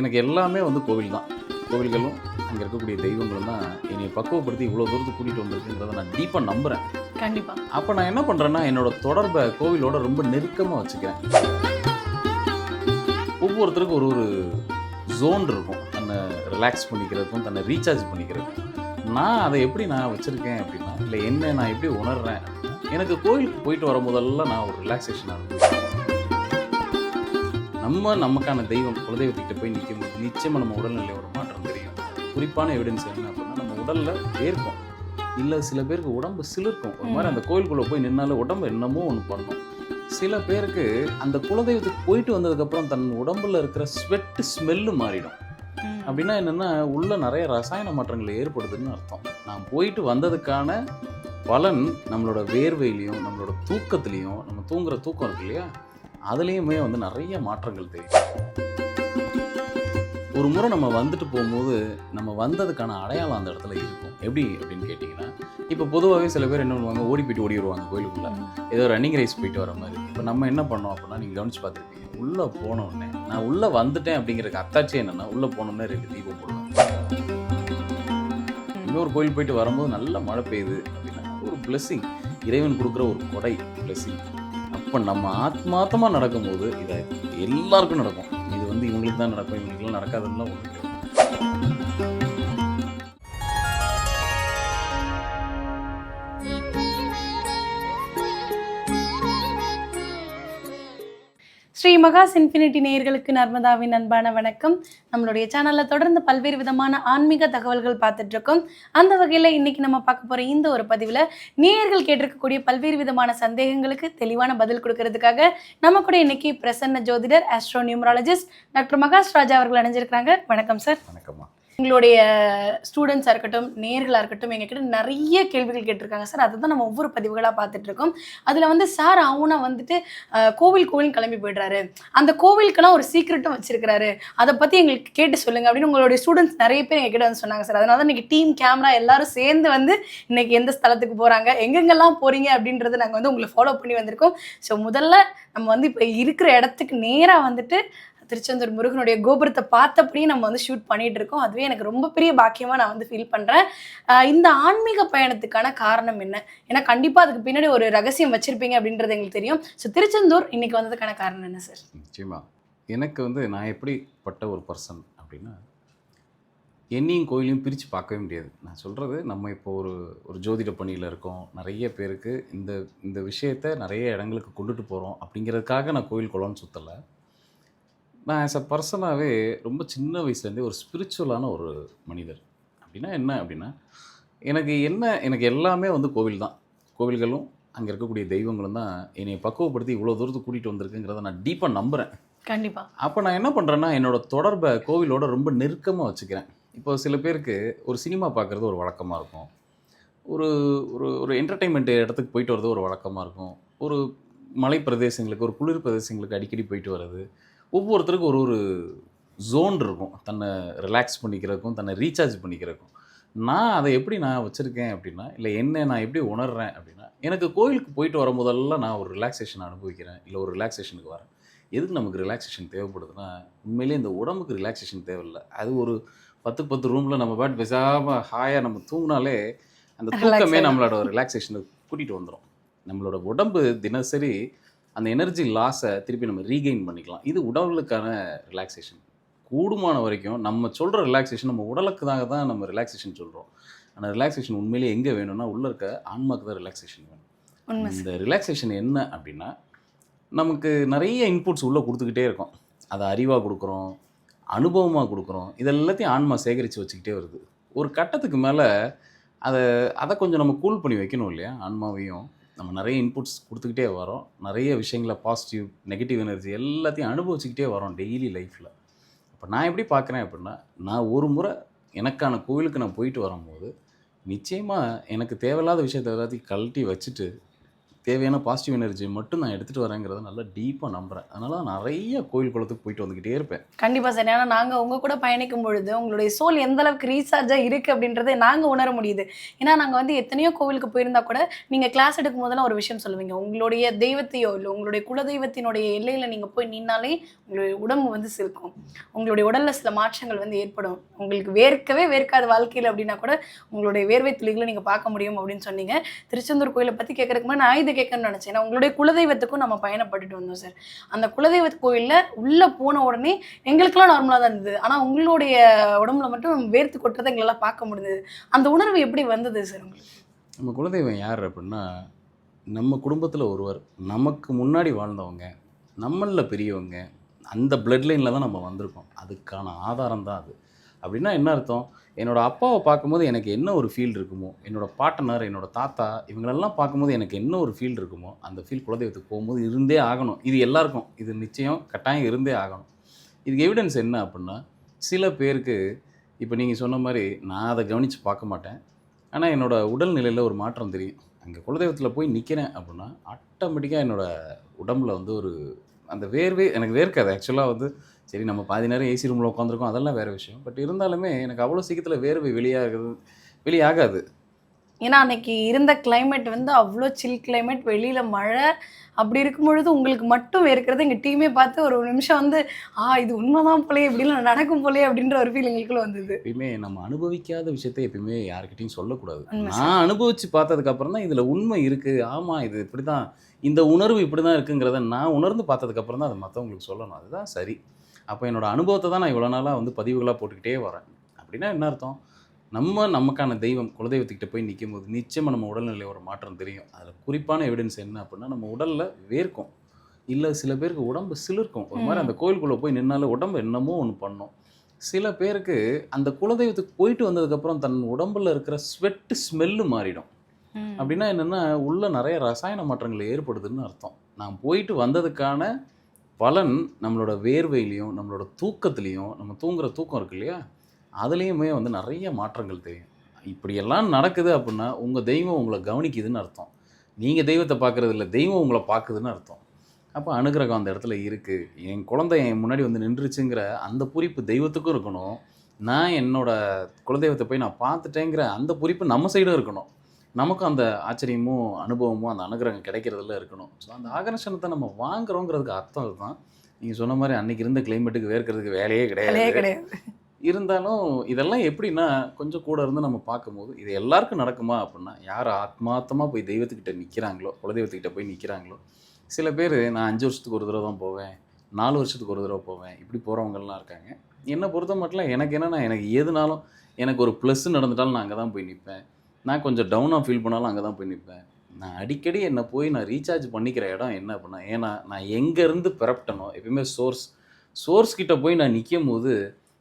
எனக்கு எல்லாமே வந்து கோவில் தான். கோவில்களும் அங்கே இருக்கக்கூடிய தெய்வங்களும் தான் என்னை பக்குவப்படுத்தி இவ்வளோ தூரத்துக்கு கூட்டிகிட்டு வந்திருக்குன்றதை நான் டீப்பாக நம்புகிறேன் கண்டிப்பா. அப்போ நான் என்ன பண்ணுறேன்னா என்னோட தொடர்பை கோவிலோட ரொம்ப நெருக்கமாக வச்சுக்கிறேன். ஒவ்வொருத்தருக்கும் ஒரு ஒரு ஜோன் இருக்கும். தன்னை ரிலாக்ஸ் பண்ணிக்கிறதுக்கும் தன்னை ரீசார்ஜ் பண்ணிக்கிறதுக்கும். நான் அதை எப்படி நான் வச்சுருக்கேன் அப்படின்னா இல்லை என்ன நான் எப்படி உணர்றேன் எனக்கு கோயிலுக்கு போயிட்டு வர முதல்ல நான் ஒரு ரிலாக்ஸேஷன் அனுபவிக்கிறேன் நம்ம நமக்கான தெய்வம் குலதெய்வத்துக்கிட்ட போய் நிற்கும் போது நிச்சயமாக நம்ம உடல்நிலை ஒரு மாற்றம் தெரியும். குறிப்பான எவிடன்ஸ் என்ன அப்படின்னா நம்ம உடலில் வேர்க்கும். இல்லை சில பேருக்கு உடம்பு சிலிர்க்கும். ஒரு மாதிரி அந்த கோயிலுக்குள்ளே போய் நின்னாலும் உடம்பு என்னமோ ஒன்று பண்ணும். சில பேருக்கு அந்த குலதெய்வத்துக்கு போயிட்டு வந்ததுக்கப்புறம் தன் உடம்புல இருக்கிற ஸ்வெட்டு ஸ்மெல்லு மாறிடும். அப்படின்னா என்னென்னா உள்ள நிறைய ரசாயன மாற்றங்கள் ஏற்படுதுன்னு அர்த்தம். நான் போயிட்டு வந்ததுக்கான பலன் நம்மளோட வேர்வையிலையும் நம்மளோட தூக்கத்துலேயும் நம்ம தூங்குற தூக்கம் இருக்கு இல்லையா? அதுலேயுமே வந்து நிறைய மாற்றங்கள் தெரியும் ஒரு முறை நம்ம வந்துட்டு போகும்போது நம்ம வந்ததுக்கான அடையாளம் அந்த இடத்துல இருக்கும். எப்படி அப்படின்னு கேட்டிங்கன்னா இப்போ பொதுவாகவே சில பேர் என்ன பண்ணுவாங்க ஓடி போயிட்டு ஓடி வருவாங்க கோயிலுக்குள்ளே. ஏதோ ரன்னிங் ரேஸ் போயிட்டு வர மாதிரி. இப்போ நம்ம என்ன பண்ணோம் அப்படின்னா நீங்கள் கவனிச்சு பார்த்துருப்பீங்க உள்ளே போனோடனே நான் உள்ளே வந்துட்டேன் அப்படிங்கிறதுக்கு அத்தாட்சி என்னென்னா உள்ளே போனோடனே ரெண்டு தீபம் போடுவேன் இன்னொரு கோயில் போயிட்டு வரும்போது நல்ல மழை பெய்யுது அப்படின்னா ஒரு பிளெஸ்ஸிங் இறைவன் கொடுக்குற ஒரு கொடை பிளெஸ்ஸிங் இப்போ நம்ம ஆத்மார்த்தமாக நடக்கும்போது இதை எல்லாருக்கும் நடக்கும். இது வந்து இவங்களுக்கு தான் நடக்கும் இவங்களுக்குலாம் நடக்காதுன்னா ஒன்று ஸ்ரீ மகா சின்ஃபினிட்டி நேயர்களுக்கு நர்மதாவின் அன்பான வணக்கம். நம்மளுடைய சேனலில் தொடர்ந்து பல்வேறு விதமான ஆன்மீக தகவல்கள் பார்த்துட்டு இருக்கோம் அந்த வகையில் இன்னைக்கு நம்ம பார்க்க போகிற இந்த ஒரு பதிவில் நேயர்கள் கேட்டிருக்கக்கூடிய பல்வேறு விதமான சந்தேகங்களுக்கு தெளிவான பதில் கொடுக்கறதுக்காக நம்ம கூட இன்னைக்கு பிரசன்ன ஜோதிடர் astro numerologist doctor Mahesh Raja அவர்கள் அணிஞ்சிருக்கிறாங்க வணக்கம் சார் வணக்கம்மா. உங்களுடைய ஸ்டூடெண்ட்ஸாக இருக்கட்டும் நேர்களாக இருக்கட்டும் எங்ககிட்ட நிறைய கேள்விகள் கேட்டிருக்காங்க. சார் அதை தான் நம்ம ஒவ்வொரு பதிவுகளாக பார்த்துட்ருக்கோம் அதில் வந்து சார் அவனா வந்துட்டு கோவில் கோவில் கிளம்பி போயிடுறாரு. அந்த கோவிலுக்கெல்லாம் ஒரு சீக்ரெட்டும் வச்சிருக்கிறாரு. அதை பற்றி எங்களுக்கு கேட்டு சொல்லுங்கள் அப்படின்னு உங்களுடைய ஸ்டூடெண்ட்ஸ் நிறைய பேர் எங்ககிட்ட வந்து சொன்னாங்க சார். அதனால தான் இன்றைக்கி டீம் கேமரா எல்லாரும் சேர்ந்து வந்து இன்னைக்கு எந்த ஸ்தலத்துக்கு போகிறாங்க எங்கெங்கெல்லாம் போகிறீங்க அப்படின்றத நாங்கள் வந்து உங்களை ஃபாலோ பண்ணி வந்திருக்கோம். ஸோ முதல்ல நம்ம வந்து இப்போ இருக்கிற இடத்துக்கு நேராக வந்துட்டு திருச்செந்தூர் முருகனுடைய கோபுரத்தை பார்த்தபடியே நம்ம வந்து ஷூட் பண்ணிட்டு இருக்கோம். அதுவே எனக்கு ரொம்ப பெரிய பாக்கியமா நான் வந்து ஃபீல் பண்றேன். இந்த ஆன்மீக பயணத்துக்கான காரணம் என்ன? ஏன்னா கண்டிப்பா அதுக்கு பின்னாடி ஒரு ரகசியம் வச்சிருப்பீங்க அப்படின்றது எங்களுக்கு தெரியும். ஸோ திருச்செந்தூர் இன்னைக்கு வந்ததுக்கான காரணம் என்ன சார் நிச்சயமா. எனக்கு வந்து நான் எப்படிப்பட்ட ஒரு பர்சன் அப்படின்னா என்னையும் கோயிலையும் பிரித்து பார்க்கவே முடியாது. நான் சொல்கிறது நம்ம இப்போ ஒரு ஒரு ஜோதிட பணியில் இருக்கோம். நிறைய பேருக்கு இந்த இந்த விஷயத்தை நிறைய இடங்களுக்கு கொண்டுட்டு போகிறோம் அப்படிங்கிறதுக்காக நான் கோயில் குளம்னு சுற்றலை நான் ஆஸ் அ பர்சனாகவே ரொம்ப சின்ன வயசுலேருந்தே ஒரு ஸ்பிரிச்சுவலான ஒரு மனிதர். அப்படின்னா என்ன அப்படின்னா எனக்கு என்ன எனக்கு எல்லாமே வந்து கோவில் தான். கோவில்களும் அங்கே இருக்கக்கூடிய தெய்வங்களும் தான் என்னை பக்குவப்படுத்தி இவ்வளோ தூரத்துக்கு கூட்டிகிட்டு வந்திருக்குங்கிறத நான் டீப்பாக நம்புகிறேன் கண்டிப்பா. அப்போ நான் என்ன பண்ணுறேன்னா என்னோட தொடர்பை கோவிலோட ரொம்ப நெருக்கமாக வச்சுக்கிறேன். இப்போ சில பேருக்கு ஒரு சினிமா பார்க்குறது ஒரு வழக்கமாக இருக்கும். ஒரு ஒரு ஒரு என்டர்டெயின்மெண்ட் இடத்துக்கு போயிட்டு வர்றது ஒரு வழக்கமாக இருக்கும். ஒரு மலை பிரதேசங்களுக்கு ஒரு குளிர் பிரதேசங்களுக்கு அடிக்கடி போயிட்டு வர்றது. ஒவ்வொருத்தருக்கும் ஒரு ஒரு ஜோன் இருக்கும். தன்னை ரிலாக்ஸ் பண்ணிக்கிறதுக்கும் தன்னை ரீசார்ஜ் பண்ணிக்கிறதுக்கும் நான் அதை எப்படி நான் வச்சுருக்கேன் அப்படின்னா இல்லை என்ன நான் எப்படி உணர்றேன் அப்படின்னா எனக்கு கோயிலுக்கு போயிட்டு வர முதல்ல நான் ஒரு ரிலாக்ஸேஷன் அனுபவிக்கிறேன் இல்லை ஒரு ரிலாக்ஸேஷனுக்கு வரேன். எதுக்கு நமக்கு ரிலாக்ஸேஷன் தேவைப்படுதுன்னா உண்மையிலேயே இந்த உடம்புக்கு ரிலாக்ஸேஷன் தேவையில்லை. அது ஒரு பத்து பத்து ரூமில் நம்ம பாட்டு பேசாமல் ஹாயாக நம்ம தூங்கினாலே அந்த தூக்கமே. நம்மளோட ரிலாக்ஸேஷனுக்கு கூட்டிகிட்டு வந்துடும் நம்மளோட உடம்பு தினசரி அந்த எனர்ஜி லாஸை திருப்பி நம்ம ரீகெயின் பண்ணிக்கலாம். இது உடலுக்கான ரிலாக்ஸேஷன் கூடுமான வரைக்கும் நம்ம சொல்கிற ரிலாக்ஸேஷன் நம்ம உடலுக்காக தான் நம்ம ரிலாக்ஸேஷன் சொல்கிறோம் ஆனால் ரிலாக்ஸேஷன் உண்மையிலேயே எங்கே வேணும்னா உள்ள இருக்க ஆன்மாக்கு தான் ரிலாக்ஸேஷன் வேணும். இந்த ரிலாக்ஸேஷன் என்ன அப்படின்னா நமக்கு நிறைய இன்புட்ஸ் உள்ளே கொடுத்துக்கிட்டே இருக்கோம். அதை அறிவாக கொடுக்குறோம் அனுபவமாக கொடுக்குறோம். இது எல்லாத்தையும் ஆன்மா சேகரித்து வச்சுக்கிட்டே வருது. ஒரு கட்டத்துக்கு மேலே அதை அதை கொஞ்சம் நம்ம கூல் பண்ணி வைக்கணும் இல்லையா? ஆன்மாவையும் நம்ம நிறைய இன்புட்ஸ் கொடுத்துக்கிட்டே வரோம். நிறைய விஷயங்களை பாசிட்டிவ் நெகட்டிவ் எனர்ஜி எல்லாத்தையும் அனுபவிச்சுக்கிட்டே வரோம் டெய்லி லைஃப்பில் அப்போ நான் எப்படி பார்க்குறேன் அப்படின்னா நான் ஒரு முறை எனக்கான கோவிலுக்கு நான் போயிட்டு வரும்போது நிச்சயமாக எனக்கு தேவையில்லாத விஷயத்தை எல்லாத்தையும் கழட்டி வச்சுட்டு தேவையான பாசிட்டிவ் எனர்ஜி மட்டும் நான் எடுத்துகிட்டு வரேங்கிறத நல்லா டீப்பாக நம்புகிறேன் அதனால நிறைய கோயில் குளத்துக்கு போயிட்டு வந்துக்கிட்டே இருப்பேன். கண்டிப்பாக சார். ஏன்னா நாங்கள் உங்கள் கூட பயணிக்கும் பொழுது உங்களுடைய சோல் எந்த அளவுக்கு ரீசார்ஜாக இருக்கு அப்படின்றதை நாங்கள் உணர முடியுது. ஏன்னா நாங்கள் வந்து எத்தனையோ கோவிலுக்கு போயிருந்தா கூட நீங்கள் கிளாஸ் எடுக்கும் போதெல்லாம் ஒரு விஷயம் சொல்லுவீங்க. உங்களுடைய தெய்வத்தையோ இல்லை உங்களுடைய குலதெய்வத்தினுடைய எல்லையில் நீங்கள் போய் நின்னாலே உங்களுடைய உடம்பு வந்து சிலுக்கும். உங்களுடைய உடலில் சில மாற்றங்கள் வந்து ஏற்படும். உங்களுக்கு வேர்க்கவே வேர்க்காத வாழ்க்கையில் அப்படின்னா கூட உங்களுடைய வேர்வை துளிகளை நீங்கள் பார்க்க முடியும் அப்படின்னு சொன்னீங்க. திருச்செந்தூர் கோயிலை பற்றி கேட்கறதுக்கு முன்னாடி நான் இதை கேட்கணும்னு நினைச்சேன். ஏன்னா உங்களுடைய குலதெய்வத்துக்கும் நம்ம பயணப்பட்டுட்டு வந்தோம் சார் அந்த குலதெய்வ கோயில்ல உள்ள போன உடனே எங்களுக்கெல்லாம் நார்மலா தான் இருந்தது. ஆனா உங்களுடைய உடம்புல மட்டும் வேர்த்து கொட்டுறதை எங்களால் பார்க்க முடிஞ்சது. அந்த உணர்வு எப்படி வந்தது சார் உங்களுக்கு? நம்ம குலதெய்வம் யார் அப்படின்னா நம்ம குடும்பத்தில் ஒருவர் நமக்கு முன்னாடி வாழ்ந்தவங்க நம்மளில் பெரியவங்க அந்த பிளட் லைனில் தான் நம்ம வந்திருக்கோம். அதுக்கான ஆதாரம் தான் அது. அப்படின்னா என்ன அர்த்தம்? என்னோடய அப்பாவை பார்க்கும்போது எனக்கு என்ன ஒரு ஃபீல் இருக்குமோ என்னோட பாட்டனர் என்னோட தாத்தா இவங்களெல்லாம் பார்க்கும்போது எனக்கு என்ன ஒரு ஃபீல் இருக்குமோ அந்த ஃபீல் குலதெய்வத்துக்கு போகும்போது இருந்தே ஆகணும். இது எல்லாருக்கும். இது நிச்சயம் கட்டாயம் இருந்தே ஆகணும். இதுக்கு எவிடன்ஸ் என்ன அப்படின்னா சில பேருக்கு இப்போ நீங்கள் சொன்ன மாதிரி நான் அதை கவனித்து பார்க்க மாட்டேன். ஆனால் என்னோட உடல்நிலையில் ஒரு மாற்றம் தெரியும். அங்கே குலதெய்வத்தில் போய் நிற்கிறேன் அப்படின்னா ஆட்டோமேட்டிக்காக என்னோடய உடம்புல வந்து ஒரு அந்த வேர்வே எனக்கு வேர்க்காது. ஆக்சுவலாக வந்து சரி நம்ம பாதி நேரம் ஏசி ரூமில் உட்காந்துருக்கோம் அதெல்லாம் வேறு விஷயம். பட் இருந்தாலுமே எனக்கு அவ்வளோ சீக்கிரத்தில் வேர்வை வெளியாகுது வெளியாகாது. ஏன்னா அன்னைக்கு இருந்த climate வந்து அவ்வளோ சில் climate வெளியில மழை அப்படி இருக்கும் பொழுது உங்களுக்கு மட்டும் வேர்க்கிறது எங்க டீமே பார்த்து ஒரு நிமிஷம் வந்து ஆ இது உண்மைதான் போலே இப்படிலாம் நடக்கும் போலே அப்படின்ற ஒரு ஃபீல் எங்களுக்குள்ள வந்தது. எப்பயுமே நம்ம அனுபவிக்காத விஷயத்தை எப்பயுமே யார்கிட்டயும் சொல்லக்கூடாது. நான் அனுபவிச்சு பார்த்ததுக்கு அப்புறம் தான் இதில் உண்மை இருக்குது ஆமாம் இது இப்படி தான் இந்த உணர்வு இப்படி தான் இருக்குங்கிறத நான் உணர்ந்து பார்த்ததுக்கு அப்புறம் தான் அதை மற்றவங்களுக்கு சொல்லணும். அதுதான் சரி. அப்போ என்னோட அனுபவத்தை தான் நான் இவ்வளோ நாளாக வந்து பதிவுகளாக போட்டுக்கிட்டே வரேன். அப்படின்னா என்ன அர்த்தம்? நம்ம நமக்கான தெய்வம் குலதெய்வத்துக்கிட்ட போய் நிற்கும் போது நிச்சயமாக நம்ம உடல்நிலை ஒரு மாற்றம் தெரியும். அதில் குறிப்பான எவிடன்ஸ் என்ன அப்படின்னா நம்ம உடலில் வேர்க்கும். இல்லை சில பேருக்கு உடம்பு சிலிர்க்கும். ஒரு மாதிரி. அந்த கோயிலுக்குள்ளே போய் நின்னாலே உடம்பு என்னமோ ஒன்று பண்ணும். சில பேருக்கு அந்த குலதெய்வத்துக்கு போயிட்டு வந்ததுக்கப்புறம் தன் உடம்புல இருக்கிற ஸ்வெட்டு ஸ்மெல்லு மாறிடும். அப்படின்னா என்னென்னா உள்ள நிறைய ரசாயன மாற்றங்கள் ஏற்படுதுன்னு அர்த்தம். நான் போயிட்டு வந்ததுக்கான பலன் நம்மளோட வேர்வையிலையும் நம்மளோட தூக்கத்துலேயும் நம்ம தூங்குற தூக்கம் இருக்கு இல்லையா? அதுலேயுமே வந்து நிறைய மாற்றங்கள் தெரியும். இப்படியெல்லாம் நடக்குது அப்படின்னா உங்கள் தெய்வம் உங்களை கவனிக்குதுன்னு அர்த்தம். நீங்கள் தெய்வத்தை பார்க்குறது இல்லை தெய்வம் உங்களை பார்க்குதுன்னு அர்த்தம். அப்போ அனுகிரகம் அந்த இடத்துல இருக்குது என் குழந்தை என் முன்னாடி வந்து நின்றுச்சுங்கிற அந்த குறிப்பு தெய்வத்துக்கும் இருக்கணும். நான் என்னோடய குலதெய்வத்தை போய் நான் பார்த்துட்டேங்கிற அந்த குறிப்பு நம்ம சைடும் இருக்கணும். நமக்கும் அந்த ஆச்சரியமும் அனுபவமும் அந்த அனுகிரகம் கிடைக்கிறதுல இருக்கணும். ஸோ அந்த ஆகர்ஷணத்தை நம்ம வாங்குறோங்கிறதுக்கு அர்த்தம் அதுதான். நீங்கள் சொன்ன மாதிரி அன்னைக்கு இருந்த கிளைமேட்டுக்கு வேர்க்கிறதுக்கு வேலையே வேலையே கிடையாது. கிடையாது இருந்தாலும் இதெல்லாம் எப்படின்னா கொஞ்சம் கூட இருந்து நம்ம பார்க்கும்போது இது எல்லாருக்கும் நடக்குமா அப்படின்னா யார் ஆத்மார்த்தமாக போய் தெய்வத்துக்கிட்ட நிற்கிறாங்களோ குலதெய்வத்துக்கிட்ட போய் நிற்கிறாங்களோ சில பேர் நான் அஞ்சு வருஷத்துக்கு ஒரு தடவை தான் போவேன் நாலு வருஷத்துக்கு ஒரு தடவை போவேன் இப்படி போகிறவங்கலாம் இருக்காங்க. என்னை பொறுத்த மட்டும் எனக்கு என்னென்னா எனக்கு எதுனாலும் எனக்கு ஒரு ப்ளஸ் நடந்துட்டாலும் நான் அங்கே தான் போய் நிற்பேன் நான் கொஞ்சம் டவுனாக ஃபீல் பண்ணாலும் அங்கே தான் போய் நிற்பேன் நான் அடிக்கடி என்னை போய் நான் ரீசார்ஜ் பண்ணிக்கிற இடம் என்ன அப்படின்னா ஏன்னா நான் எங்கேருந்து பிறப்பிட்டனோ எப்பயுமே சோர்ஸ் சோர்ஸ் கிட்ட போய் நான் நிற்கும் போது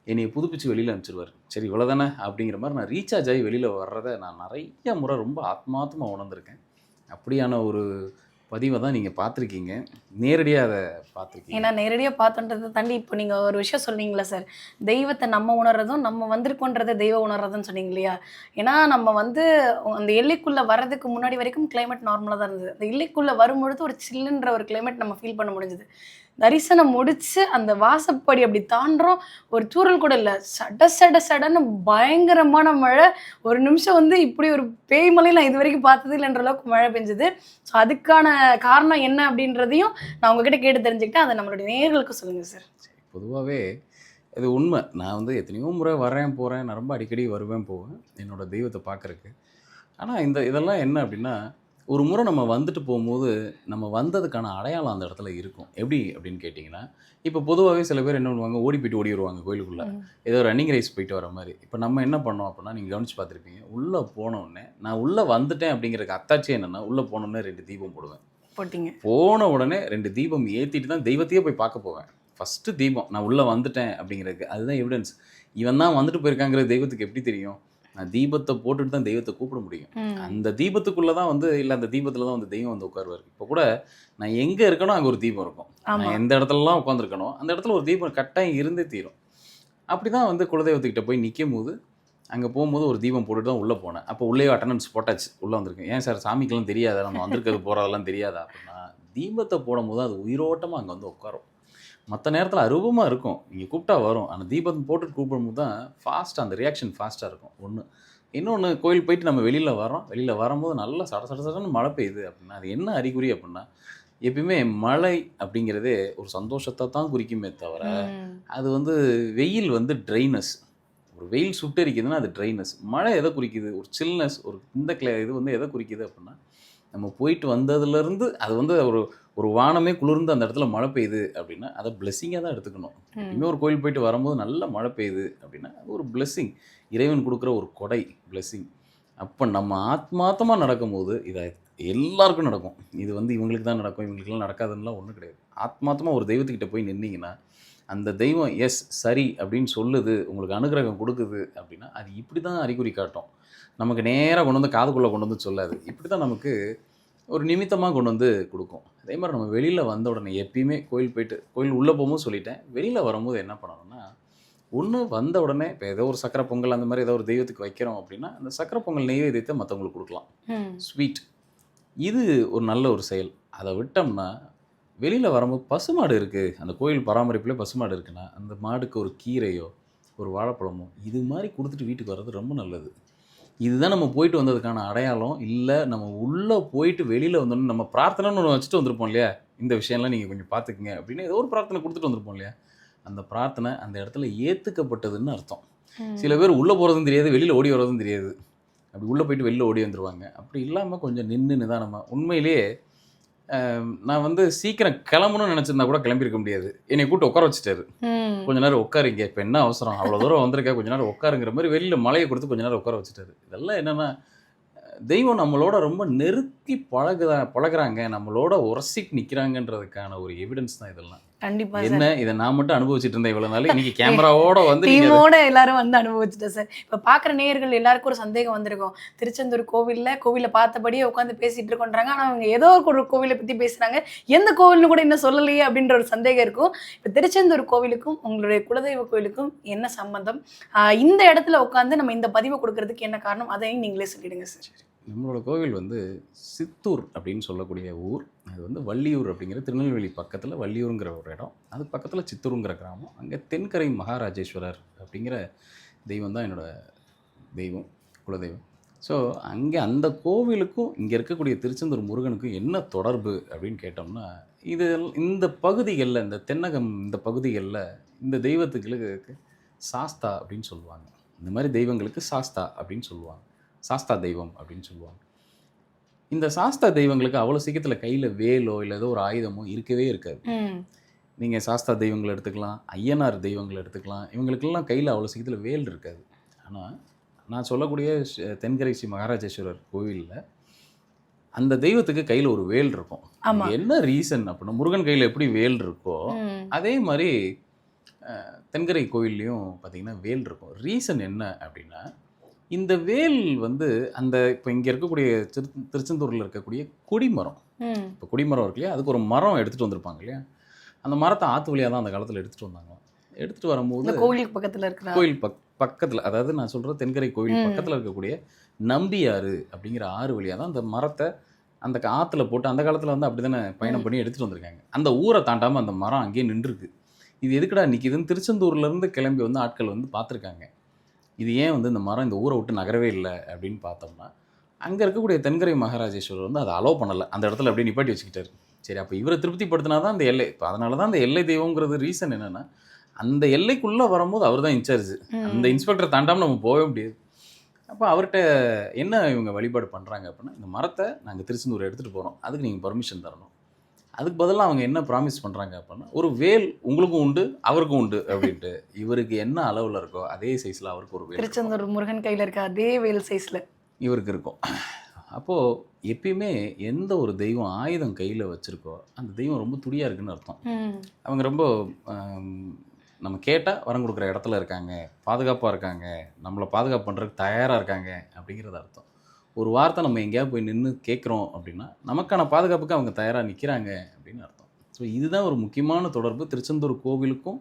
என்னை புதுப்பிச்சு வெளியில் அனுப்பிச்சிடுவார் சரி இவ்வளோ தானே அப்படிங்கிற மாதிரி நான் ரீசார்ஜ் ஆகி வெளியில் வர்றதை நான் நிறைய முறை ரொம்ப ஆத்மாத்மா உணர்ந்திருக்கேன். அப்படியான ஒரு பதிவை தான் நீங்கள் பார்த்துருக்கீங்க. நேரடியாக அதை பார்த்துருக்கீங்க. ஏன்னா நேரடியாக பார்த்தோன்றதை தாண்டி இப்போ நீங்கள் ஒரு விஷயம் சொன்னீங்களா சார். தெய்வத்தை நம்ம உணர்றதும் நம்ம வந்திருக்கோன்றதை தெய்வ உணர்றதுன்னு சொன்னீங்க இல்லையா? ஏன்னா நம்ம வந்து அந்த எல்லைக்குள்ளே வர்றதுக்கு முன்னாடி வரைக்கும் கிளைமேட் நார்மலாக தான் இருந்தது. அந்த எல்லைக்குள்ளே வரும்பொழுது ஒரு சில்லுன்ற ஒரு கிளைமேட் நம்ம ஃபீல் பண்ண முடிஞ்சது. தரிசனம் முடிச்சு அந்த வாசப்படி அப்படி தாண்டுறோம். ஒரு தூரல் கூட இல்லை. சட சட சடன்னு பயங்கரமான மழை. ஒரு நிமிஷம் வந்து இப்படி ஒரு பேய் மழை நான் இது வரைக்கும் பார்த்தது இல்லைன்ற அளவுக்கு மழை பெஞ்சது. ஸோ அதுக்கான காரணம் என்ன அப்படின்றதையும் நான் உங்ககிட்ட கேட்டு தெரிஞ்சுக்கிட்டேன். அதை நம்மளுடைய நேர்களுக்கு சொல்லுங்கள் சார் பொதுவாகவே இது உண்மை. நான் வந்து எத்தனையோ முறை வரேன் போகிறேன் நான் ரொம்ப அடிக்கடி வருவேன் போவேன் என்னோடய தெய்வத்தை பார்க்குறக்கு ஆனால் இந்த இதெல்லாம் என்ன அப்படின்னா ஒரு முறை நம்ம வந்துட்டு போகும்போது நம்ம வந்ததுக்கான அடையாளம் அந்த இடத்துல இருக்கும். எப்படி அப்படின்னு கேட்டிங்கன்னா இப்போ பொதுவாகவே சில பேர் என்ன பண்ணுவாங்க ஓடி போயிட்டு ஓடி வருவாங்க கோயிலுக்குள்ளே. ஏதோ ரன்னிங் ரைஸ் போயிட்டு வர மாதிரி. இப்போ நம்ம என்ன பண்ணோம் அப்படின்னா நீங்கள் கவனிச்சு பார்த்துருப்பீங்க உள்ளே போன உடனே நான் உள்ளே வந்துட்டேன் அப்படிங்கிறதுக்கு அத்தாட்சி என்னென்னா உள்ளே போன உடனே ரெண்டு தீபம் போடுவேன். போட்டீங்க. போன உடனே ரெண்டு தீபம் ஏற்றிட்டு தான் தெய்வத்தையே போய் பார்க்க போவேன். ஃபஸ்ட்டு தீபம் நான் உள்ளே வந்துட்டேன் அப்படிங்கிறதுக்கு அதுதான் எவிடன்ஸ் இவன் தான் வந்துட்டு போயிருக்காங்கிறது தெய்வத்துக்கு எப்படி தெரியும்? நான் தீபத்தை போட்டுட்டு தான் தெய்வத்தை கூப்பிட முடியும். அந்த தீபத்துக்குள்ளே தான் வந்து இல்லை அந்த தீபத்தில் தான் வந்து தெய்வம் வந்து உட்காருவார். இப்போ கூட நான் எங்கே இருக்கனோ அங்கே ஒரு தீபம் இருக்கும். நான் எந்த இடத்துலலாம் உட்காந்துருக்கனோ அந்த இடத்துல ஒரு தீபம் கட்டாயம் இருந்தே தீரும். அப்படி தான் வந்து குலதெய்வத்துக்கிட்ட போய் நிற்கும் போது அங்கே போகும்போது ஒரு தீபம் போட்டுட்டு தான் உள்ளே போனேன். அப்போ உள்ளே அட்டண்டன்ஸ் போட்டாச்சு. உள்ளே வந்திருக்கேன். ஏன் சார் சாமிக்கெல்லாம் தெரியாதா? நம்ம வந்திருக்கிறது போகிறதெல்லாம் தெரியாதா? அப்படின்னா தீபத்தை போடும்போது அது உயிரோட்டமாக அங்கே வந்து உட்காரும். மற்ற நேரத்தில் அருவமாக இருக்கும். நீங்கள் கூப்பிட்டா வரும். ஆனால் தீபம் போட்டுட்டு கூப்பிடும்போது தான் ஃபாஸ்ட்டாக அந்த ரியாக்ஷன் ஃபாஸ்ட்டாக இருக்கும். ஒன்று இன்னொன்று கோயில் போயிட்டு நம்ம வெளியில் வரோம் வெளியில் வரும்போது நல்லா சட சட சடன்னு மழை பெய்யுது அப்படின்னா அது என்ன அறிகுறி அப்படின்னா எப்பயுமே மழை அப்படிங்கிறதே ஒரு சந்தோஷத்தை தான் குறிக்குமே தவிர. அது வந்து வெயில் வந்து ட்ரைனஸ் ஒரு வெயில் சுட்டரிக்குதுன்னா அது ட்ரைனஸ் மழை எதை குறிக்குது? ஒரு சில்னஸ் ஒரு இந்த கிளே இது வந்து எதை குறிக்குது அப்படின்னா நம்ம போயிட்டு வந்ததுலேருந்து அது வந்து ஒரு ஒரு வானமே குளிர்ந்து அந்த இடத்துல மழை பெய்யுது அப்படின்னா அதை பிளெஸ்ஸிங்காக தான் எடுத்துக்கணும். ம். இன்னொரு கோயில் போயிட்டு வரும்போது நல்ல மழை பெய்யுது அப்படின்னா அது ஒரு பிளெஸ்ஸிங் இறைவன் கொடுக்குற ஒரு கொடை பிளெஸ்ஸிங் அப்போ நம்ம ஆத்மார்த்தமாக நடக்கும்போது இதை எல்லாருக்கும் நடக்கும். இது வந்து இவங்களுக்கு தான் நடக்கும் இவங்களுக்குலாம் நடக்காதுன்னுலாம் ஒன்றும் கிடையாது. ஆத்மார்த்தமாக ஒரு தெய்வத்துக்கிட்ட போய் நின்னீங்கன்னா அந்த தெய்வம் எஸ் சரி அப்படின்னு சொல்லுது உங்களுக்கு அனுகிரகம் கொடுக்குது அப்படின்னா அது இப்படி தான் அறிகுறி காட்டும். நமக்கு நேராக கொண்டு வந்து காதுக்குள்ளே கொண்டு வந்து சொல்லாது. இப்படி தான் நமக்கு ஒரு நிமித்தமாக கொண்டு வந்து கொடுக்கும். அதே மாதிரி நம்ம வெளியில் வந்த உடனே எப்பயுமே கோயில் போயிட்டு கோயில் உள்ளே போகும்போது சொல்லிட்டேன். வெளியில் வரும்போது என்ன பண்ணணும்னா ஒன்று வந்த உடனே இப்போ ஏதோ ஒரு சக்கரை பொங்கல் அந்த மாதிரி ஏதோ ஒரு தெய்வத்துக்கு வைக்கிறோம் அப்படின்னா அந்த சக்கரை பொங்கல் நெய்வேத்தியத்தை மற்றவங்களுக்கு கொடுக்கலாம். ஸ்வீட். இது ஒரு நல்ல ஒரு செயல். அதை விட்டோம்னா வெளியில் வரும்போது பசுமாடு இருக்குது அந்த கோயில் பராமரிப்பில் பசுமாடு இருக்குன்னா அந்த மாடுக்கு ஒரு கீரையோ ஒரு வாழைப்பழமோ இது மாதிரி கொடுத்துட்டு வீட்டுக்கு வர்றது ரொம்ப நல்லது. இதுதான் நம்ம போயிட்டு வந்ததுக்கான அடையாளம். இல்லை நம்ம உள்ளே போயிட்டு வெளியில் வந்தோம்னு நம்ம பிரார்த்தனைன்னு ஒன்று வச்சுட்டு வந்திருப்போம் இல்லையா? இந்த விஷயம்லாம் நீங்கள் கொஞ்சம் பார்த்துக்குங்க அப்படின்னு ஏதோ ஒரு பிரார்த்தனை கொடுத்துட்டு வந்திருப்போம் இல்லையா? அந்த பிரார்த்தனை அந்த இடத்துல ஏற்றுக்கப்பட்டதுன்னு அர்த்தம். சில பேர் உள்ளே போகிறதும் தெரியாது வெளியில் ஓடி வர்றதும் தெரியாது. அப்படி உள்ளே போயிட்டு வெளில ஓடி வந்துருவாங்க. அப்படி இல்லாமல் கொஞ்சம் நின்று நிதானமாக உண்மையிலேயே நான் வந்து சீக்கிரம் கிளம்பணும்னு நினச்சிருந்தா கூட கிளம்பியிருக்க முடியாது. என்னை கூட்டு உட்கார வச்சுட்டாரு. கொஞ்ச நேரம் உட்காருங்க இப்போ என்ன அவசரம்? அவ்வளோ தூரம் வந்திருக்கா கொஞ்ச நேரம் உட்காருங்கிற மாதிரி வெளியில் மலையை கொடுத்து கொஞ்ச நேரம் உட்கார வச்சுட்டாரு. இதெல்லாம் என்னென்னா தெய்வம் நம்மளோட ரொம்ப நெருக்கி பழகுதா பழகுறாங்க நம்மளோட உரசிக்கு நிற்கிறாங்கன்றதுக்கான ஒரு எவிடன்ஸ் தான் இதெல்லாம். கண்டிப்பா சார். என்ன இதை நான் மட்டும் அனுபவிச்சுட்டு இருந்தேன் இவ்வளோ நாள். இன்னைக்கு கேமராவோட வந்து டீமோட எல்லாரும் வந்து அனுபவிச்சுட்டேன் சார். இப்ப பாக்குற நேயர்கள் எல்லாருக்கும் ஒரு சந்தேகம் வந்திருக்கும். திருச்செந்தூர் கோவில்ல கோவில பார்த்தபடியே உட்காந்து பேசிட்டு இருக்கோன்றாங்க. ஆனா அவங்க ஏதோ ஒரு கோவிலை பத்தி பேசுறாங்க. எந்த கோவில்னு கூட இன்னும் சொல்லலையே அப்படின்ற ஒரு சந்தேகம் இருக்கும். இப்ப திருச்செந்தூர் கோவிலுக்கும் உங்களுடைய குலதெய்வ கோவிலுக்கும் என்ன சம்பந்தம்? இந்த இடத்துல உட்காந்து நம்ம இந்த பதிவை கொடுக்கறதுக்கு என்ன காரணம்? அதையும் நீங்களே சொல்லிடுங்க சார். நம்மளோட கோவில் வந்து சித்தூர் அப்படின்னு சொல்லக்கூடிய ஊர். அது வந்து வள்ளியூர் அப்படிங்கிற திருநெல்வேலி பக்கத்தில் வள்ளியூருங்கிற ஒரு இடம். அது பக்கத்தில் சித்தூருங்கிற கிராமம். அங்கே தென்கரை மகாராஜேஸ்வரர் அப்படிங்கிற தெய்வம் தான் என்னோடய தெய்வம் குலதெய்வம். ஸோ அங்கே அந்த கோவிலுக்கும் இங்கே இருக்கக்கூடிய திருச்செந்தூர் முருகனுக்கும் என்ன தொடர்பு அப்படின்னு கேட்டோம்னா இது இந்த பகுதிகளில் இந்த தென்னகம் இந்த பகுதிகளில் இந்த தெய்வத்துகளுக்கு சாஸ்தா அப்படின்னு சொல்லுவாங்க. இந்த மாதிரி தெய்வங்களுக்கு சாஸ்தா அப்படின்னு சொல்லுவாங்க. சாஸ்தா தெய்வம் அப்படின்னு சொல்லுவாங்க. இந்த சாஸ்தா தெய்வங்களுக்கு அவ்வளோ சீக்கிரத்தில் கையில் வேலோ இல்லை ஏதோ ஒரு ஆயுதமோ இருக்கவே இருக்காது. நீங்கள் சாஸ்தா தெய்வங்களை எடுத்துக்கலாம் ஐயனார் தெய்வங்களை எடுத்துக்கலாம் இவங்களுக்கெல்லாம் கையில் அவ்வளோ சீக்கிரத்தில் வேல் இருக்காது. ஆனால் நான் சொல்லக்கூடிய தென்கரை ஸ்ரீ மகாராஜேஸ்வரர் கோவிலில் அந்த தெய்வத்துக்கு கையில் ஒரு வேல் இருக்கும். என்ன ரீசன் அப்படின்னா முருகன் கையில் எப்படி வேல் இருக்கோ அதே மாதிரி தென்கரை கோவில்லையும் பார்த்தீங்கன்னா வேல் இருக்கும். ரீசன் என்ன அப்படின்னா இந்த வேல் வந்து அந்த இப்போ இங்கே இருக்கக்கூடிய திரு திருச்செந்தூரில் இருக்கக்கூடிய கொடிமரம். இப்போ கொடிமரம் இருக்கு இல்லையா? அதுக்கு ஒரு மரம் எடுத்துகிட்டு வந்திருப்பாங்க இல்லையா? அந்த மரத்தை ஆற்று வழியாக தான் அந்த காலத்தில் எடுத்துகிட்டு வந்தாங்க எடுத்துகிட்டு வரும்போது கோவிலுக்கு பக்கத்துல இருக்கிற கோயில் பக் பக்கத்தில் அதாவது நான் சொல்கிற தென்கரை கோயில். பக்கத்தில் இருக்கக்கூடிய நம்பியாறு அப்படிங்கிற ஆறு வழியாக தான் அந்த மரத்தை அந்த ஆத்துல போட்டு அந்த காலத்தில் வந்து அப்படி தானே பயணம் பண்ணி எடுத்துகிட்டு வந்திருக்காங்க. அந்த ஊரை தாண்டாமல் அந்த மரம் அங்கேயே நின்றுருக்கு. இது எதுக்குடா நிற்கிதுன்னு திருச்செந்தூர்லேருந்து கிளம்பி வந்து ஆட்கள் வந்து பார்த்துருக்காங்க. இது ஏன் வந்து இந்த மரம் இந்த ஊரை விட்டு நகரவே இல்லை அப்படின்னு பார்த்தோம்னா அங்கே இருக்கக்கூடிய தென்கரை மகாராஜேஸ்வரர் வந்து அதை அலோவ் பண்ணலை. அந்த இடத்துல அப்படியே நிப்பாட்டி வச்சுக்கிட்டாரு. சரி அப்போ இவரை திருப்திப்படுத்தினா தான் அந்த எல்லை. இப்போ அதனால தான் அந்த எல்லை தெய்வங்கிறது ரீசன் என்னென்னா அந்த எல்லைக்குள்ளே வரும்போது அவர் தான் இன்சார்ஜ். அந்த இன்ஸ்பெக்டர் தாண்டாமல் நம்ம போகவே முடியாது. அப்போ அவர்கிட்ட என்ன இவங்க வழிபாடு பண்ணுறாங்க அப்படின்னா இந்த மரத்தை நாங்கள் திருச்செந்தூர் எடுத்துகிட்டு போகிறோம் அதுக்கு நீங்கள் பர்மிஷன் தரணும். அதுக்கு பதிலாக அவங்க என்ன ப்ராமிஸ் பண்ணுறாங்க அப்படின்னா ஒரு வேல் உங்களுக்கும் உண்டு அவருக்கும் உண்டு அப்படின்ட்டு. இவருக்கு என்ன அளவில் இருக்கோ அதே சைஸில் அவருக்கு ஒரு வேல். திருச்செந்தூர் முருகன் கையில இருக்க அதே வேல் சைஸ்ல இவருக்கு இருக்கும். அப்போது எப்பயுமே எந்த ஒரு தெய்வம் ஆயுதம் கையில் வச்சுருக்கோ அந்த தெய்வம் ரொம்ப துடியாக இருக்குன்னு அர்த்தம். அவங்க ரொம்ப நம்ம கேட்டால் வரம் கொடுக்குற இடத்துல இருக்காங்க பாதுகாப்பாக இருக்காங்க நம்மளை பாதுகாப்பு பண்ணுறதுக்கு தயாராக இருக்காங்க அப்படிங்கிறது அர்த்தம். ஒரு வார்த்தை நம்ம எங்கேயாவது போய் நின்று கேட்குறோம் அப்படின்னா நமக்கான பாதுகாப்புக்கு அவங்க தயாராக நிற்கிறாங்க அப்படின்னு அர்த்தம். ஸோ இதுதான் ஒரு முக்கியமான தொடர்பு. திருச்செந்தூர் கோவிலுக்கும்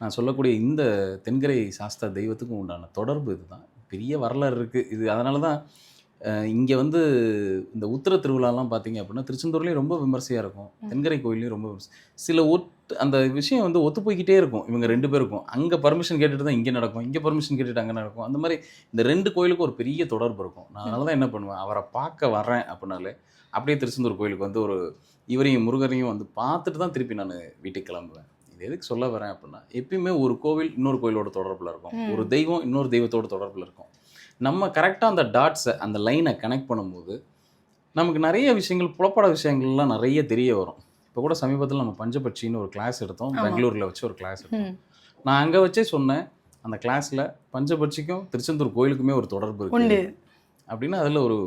நான் சொல்லக்கூடிய இந்த தென்கரை சாஸ்தா தெய்வத்துக்கும் உண்டான தொடர்பு இதுதான். பெரிய வரலாறு இருக்குது இது அதனால தான் இங்கே வந்து இந்த உத்திர திருவிழாலாம் பார்த்தீங்க அப்படின்னா திருச்செந்தூர்லேயும் ரொம்ப விமர்சையாக இருக்கும். தென்கரை கோயிலையும் ரொம்ப விமர்சை. சில ஒத்து அந்த விஷயம் வந்து ஒத்து போய்க்கிட்டே இருக்கும். இவங்க ரெண்டு பேருக்கும் அங்கே பர்மிஷன் கேட்டுட்டு தான் இங்கே நடக்கும். இங்கே பர்மிஷன் கேட்டுட்டு அங்கே நடக்கும். அந்த மாதிரி இந்த ரெண்டு கோயிலுக்கும் ஒரு பெரிய தொடர்பு இருக்கும். நான் அதனால தான் என்ன பண்ணுவேன்? அவரை பார்க்க வரேன் அப்படின்னாலே அப்படியே திருச்செந்தூர் கோயிலுக்கு வந்து ஒரு இவரையும் முருகரையும் வந்து பார்த்துட்டு தான் திருப்பி நான் வீட்டுக்கு கிளம்புவேன். இது எதுக்கு சொல்ல வரேன் அப்படின்னா எப்பயுமே ஒரு கோவில் இன்னொரு கோயிலோட தொடர்பில் இருக்கும். ஒரு தெய்வம் இன்னொரு தெய்வத்தோட தொடர்பில் இருக்கும். நம்ம கரெக்டாக அந்த டாட்ஸை அந்த லைனை கனெக்ட் பண்ணும்போது நமக்கு நிறைய விஷயங்கள் புலப்பட விஷயங்கள்லாம் நிறைய தெரிய வரும் இப்போ கூட சமீபத்தில் நம்ம பஞ்சபட்சின்னு ஒரு கிளாஸ் எடுத்தோம். பெங்களூரில் வச்சு ஒரு கிளாஸ் எடுத்தோம். நான் அங்கே வச்சே சொன்னேன் அந்த கிளாஸில் பஞ்சபட்சிக்கும் திருச்செந்தூர் கோயிலுக்குமே ஒரு தொடர்பு உண்டு இருக்கு அப்படின்னு அதில் ஒரு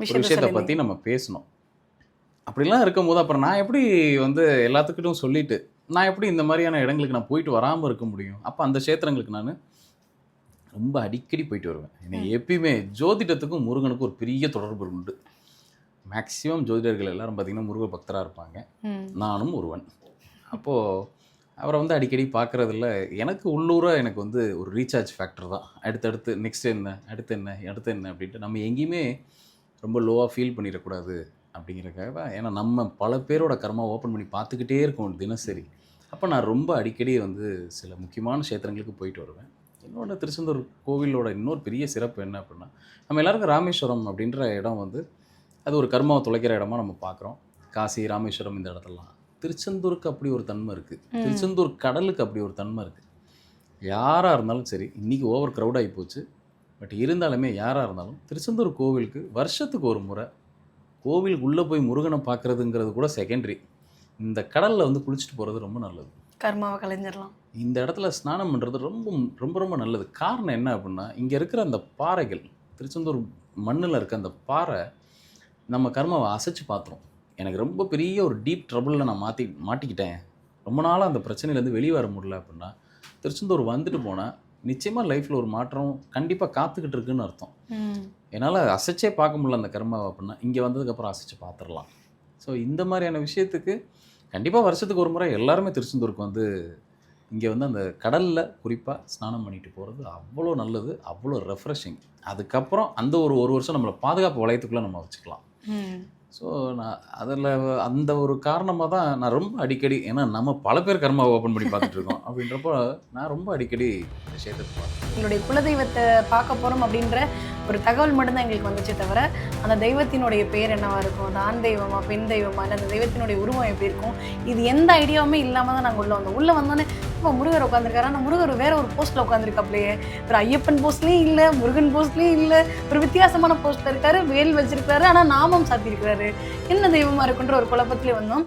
ஒரு விஷயத்தை. பற்றி நம்ம பேசணும் அப்படிலாம் இருக்கும்போது அப்புறம் நான் எப்படி வந்து எல்லாத்துக்கிட்டும் சொல்லிட்டு நான் எப்படி இந்த மாதிரியான இடங்களுக்கு நான் போயிட்டு வராமல் இருக்க முடியும் அப்போ அந்த க்ஷேத்திரங்களுக்கு நான் ரொம்ப அடிக்கடி போயிட்டு வருவேன். எனக்கு எப்பயுமே ஜோதிடத்துக்கும் முருகனுக்கும் ஒரு பெரிய தொடர்பு உண்டு. மேக்ஸிமம் ஜோதிடர்கள் எல்லாரும் பார்த்தீங்கன்னா முருக பக்தராக இருப்பாங்க. நானும் ஒருவன் அப்போது அவரை வந்து அடிக்கடி பார்க்குறதுல எனக்கு உள்ளூராக எனக்கு வந்து ஒரு ரீசார்ஜ் ஃபேக்டர் தான். அடுத்தடுத்து நெக்ஸ்ட் என்ன அடுத்து என்ன அடுத்து என்ன அப்படின்ட்டு நம்ம எங்கேயுமே ரொம்ப லோவாக ஃபீல் பண்ணிடக்கூடாது அப்படிங்கிறக்காக தான் ஏன்னா நம்ம பல பேரோட கர்மா ஓப்பன் பண்ணி பார்த்துக்கிட்டே இருக்கோம் தினசரி. அப்போ நான் ரொம்ப அடிக்கடி வந்து சில முக்கியமான க்ஷேத்திரங்களுக்கு போயிட்டு வருவேன். என்னோட திருச்செந்தூர் கோவிலோட இன்னொரு பெரிய சிறப்பு என்ன அப்படின்னா நம்ம எல்லாருக்கும் ராமேஸ்வரம் அப்படின்ற இடம் வந்து அது ஒரு கர்மாவை தொலைக்கிற இடமா நம்ம பார்க்குறோம் காசி ராமேஸ்வரம் இந்த இடத்துலலாம். திருச்செந்தூருக்கு அப்படி ஒரு தன்மை இருக்குது. திருச்செந்தூர் கடலுக்கு அப்படி ஒரு தன்மை இருக்குது யாராக இருந்தாலும் சரி இன்றைக்கி ஓவர் க்ரௌட் ஆகி போச்சு. பட் இருந்தாலுமே யாராக இருந்தாலும் திருச்செந்தூர் கோவிலுக்கு வருஷத்துக்கு ஒரு முறை கோவிலுக்கு உள்ளே போய் முருகனை பார்க்குறதுங்கிறது கூட செகண்டரி இந்த கடலில் வந்து குளிச்சுட்டு போகிறது ரொம்ப நல்லது. கர்மாவை கலைஞ்சிடலாம். இந்த இடத்துல ஸ்நானம் பண்ணுறது ரொம்ப ரொம்ப ரொம்ப நல்லது. காரணம் என்ன அப்படின்னா இங்கே இருக்கிற அந்த பாறைகள் திருச்செந்தூர் மண்ணில் இருக்க அந்த பாறை நம்ம கர்மாவை அசைச்சு பார்த்துரும் எனக்கு ரொம்ப பெரிய ஒரு டீப் ட்ரபுளில் நான் மாற்றி மாட்டிக்கிட்டேன். ரொம்ப நாளாக அந்த பிரச்சனையிலேருந்து வெளியே வர முடியல அப்படின்னா திருச்செந்தூர் வந்துட்டு போனால் நிச்சயமாக லைஃப்பில் ஒரு மாற்றம் கண்டிப்பாக காத்துக்கிட்டு இருக்குன்னு அர்த்தம். என்னால் அசைச்சே பார்க்க முடியல அந்த கர்மாவை அப்படின்னா இங்கே வந்ததுக்கப்புறம் அசைச்சு பார்த்துடலாம் ஸோ இந்த மாதிரியான விஷயத்துக்கு கண்டிப்பாக வருஷத்துக்கு ஒரு முறை எல்லாருமே திருச்செந்தூருக்கு வந்து இங்கே வந்து அந்த கடலில் குறிப்பாக ஸ்நானம் பண்ணிட்டு போகிறது அவ்வளோ நல்லது அவ்வளோ ரெஃப்ரெஷிங் அதுக்கப்புறம் அந்த ஒரு ஒரு வருஷம் நம்மளை பாதுகாப்பு வளையத்துக்குள்ளே நம்ம வச்சுக்கலாம். ஸோ நான் அதில் அந்த ஒரு காரணமாக தான் நான் ரொம்ப அடிக்கடி ஏன்னா நம்ம பல பேர் கர்மாவை ஓப்பன் பண்ணி பார்த்துட்டு இருக்கோம். அப்படின்றப்போ நான் ரொம்ப அடிக்கடி இந்த விஷயத்துக்கு பார்ப்பேன் எங்களுடைய குலதெய்வத்தை பார்க்க போகிறோம் அப்படின்ற ஒரு தகவல் மட்டும்தான் எங்களுக்கு வந்துச்சே தவிர அந்த தெய்வத்தினுடைய பேர் என்னவா இருக்கும்? அந்த ஆண் தெய்வமா பெண் தெய்வமா? இல்லை அந்த தெய்வத்தினுடைய உருவம் எப்படி இருக்கும்? இது எந்த ஐடியாவுமே இல்லாமல் தான் நாங்கள் உள்ளே வந்தோம். உள்ளே வந்தோன்னே இப்போ முருகர் உட்காந்துருக்காரு ஆனால் முருகர் வேற ஒரு போஸ்ட்டில் உட்காந்துருக்காப்லையே ஒரு ஐயப்பன் போஸ்ட்லேயும் இல்லை முருகன் போஸ்ட்லேயும் இல்லை. ஒரு வித்தியாசமான போஸ்ட்டில் இருக்காரு வேல் வச்சிருக்காரு ஆனால் நாமம் சாத்தியிருக்கிறாரு. என்ன தெய்வமா இருக்குன்ற ஒரு குழப்பத்திலே வந்தோம்.